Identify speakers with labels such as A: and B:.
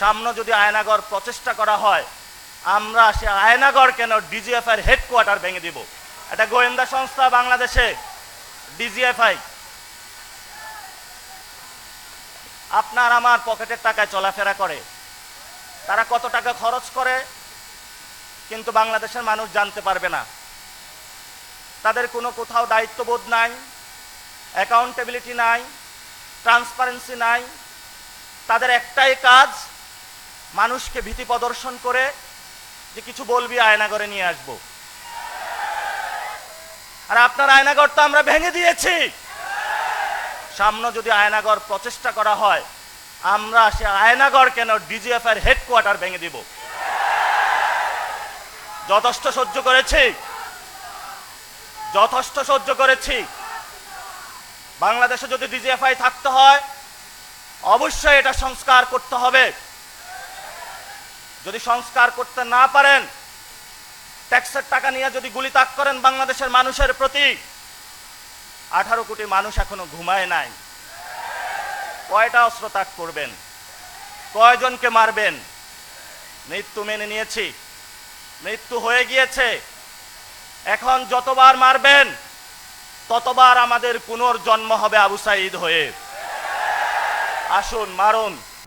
A: সামনে যদি আয়নাগর প্রচেষ্টা করা হয়, আমরা সে আয়নাগর কেন ডিজিএফ এর হেডকোয়ার্টার ভেঙে দিব? এটা গোয়েন্দা সংস্থা বাংলাদেশে, ডিজিএফআই। আপনার আমার পকেটের টাকায় চলাফেরা করে। তারা কত টাকা খরচ করে, কিন্তু বাংলাদেশের মানুষ জানতে পারবে না। তাদের কোনো কোথাও দায়িত্ববোধ নাই অ্যাকাউন্টেবিলিটি নাই ট্রান্সপারেন্সি নাই। তাদের একটাই কাজ মানুষকে ভীতি প্রদর্শন করে যে কিছু বলবি, আয়নাগরে নিয়ে আসব। আর আপনার আয়নাগর তো আমরা ভেঙে দিয়েছি। সামনে যদি আয়নাগর প্রচেষ্টা করা হয়, আমরা সে আয়নাগর কেন ডিজিএফ এর হেডকোয়ার্টার ভেঙে দিব? যথেষ্ট সহ্য করেছি। যথেষ্ট সহ্য করেছি। বাংলাদেশে যদি ডিজিএফআই থাকতে হয়, অবশ্যই এটা সংস্কার করতে হবে। যদি সংস্কার করতে না পারেন, ট্যাক্সের টাকা নিয়ে যদি গুলি তাক করেন বাংলাদেশের মানুষের প্রতি, আঠারো কোটি মানুষ এখনও ঘুমায় নাই। কয়টা অস্ত্র তাক করবেন? কয়জনকে মারবেন? মৃত্যু মেনে নিয়েছি। মৃত্যু হয়ে গিয়েছে। এখন যতবার মারবেন, ততবার আমাদের পুনর্জন্ম হবে আবু সাইদ হয়ে। আসুন, মারুন।